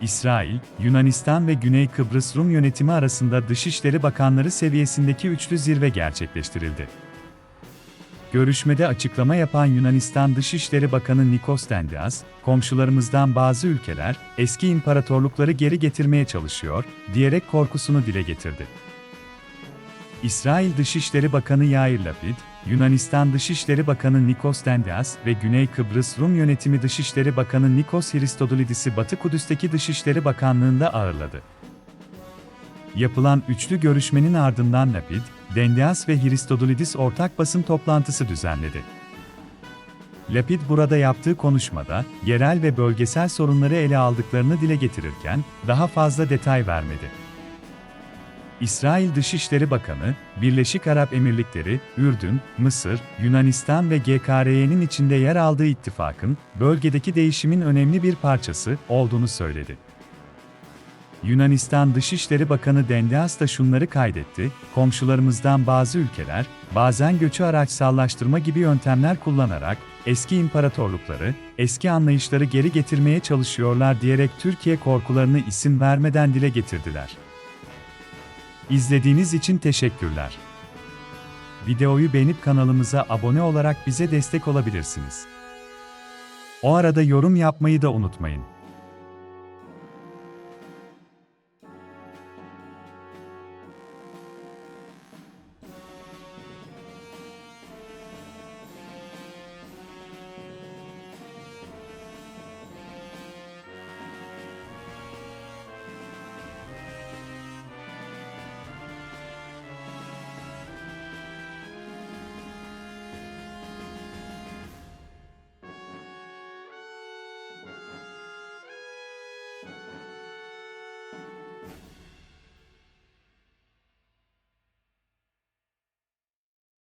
İsrail, Yunanistan ve Güney Kıbrıs Rum yönetimi arasında Dışişleri Bakanları seviyesindeki üçlü zirve gerçekleştirildi. Görüşmede açıklama yapan Yunanistan Dışişleri Bakanı Nikos Dendias, komşularımızdan bazı ülkeler eski imparatorlukları geri getirmeye çalışıyor diyerek korkusunu dile getirdi. İsrail Dışişleri Bakanı Yair Lapid, Yunanistan Dışişleri Bakanı Nikos Dendias ve Güney Kıbrıs Rum Yönetimi Dışişleri Bakanı Nikos Christodoulidis'i Batı Kudüs'teki Dışişleri Bakanlığı'nda ağırladı. Yapılan üçlü görüşmenin ardından Lapid, Dendias ve Christodoulidis ortak basın toplantısı düzenledi. Lapid burada yaptığı konuşmada, yerel ve bölgesel sorunları ele aldıklarını dile getirirken, daha fazla detay vermedi. İsrail Dışişleri Bakanı, Birleşik Arap Emirlikleri, Ürdün, Mısır, Yunanistan ve GKR'nin içinde yer aldığı ittifakın, bölgedeki değişimin önemli bir parçası olduğunu söyledi. Yunanistan Dışişleri Bakanı Dendias da şunları kaydetti, komşularımızdan bazı ülkeler, bazen göçü araçsallaştırma gibi yöntemler kullanarak, eski imparatorlukları, eski anlayışları geri getirmeye çalışıyorlar diyerek Türkiye korkularını isim vermeden dile getirdiler. İzlediğiniz için teşekkürler. Videoyu beğenip kanalımıza abone olarak bize destek olabilirsiniz. O arada yorum yapmayı da unutmayın.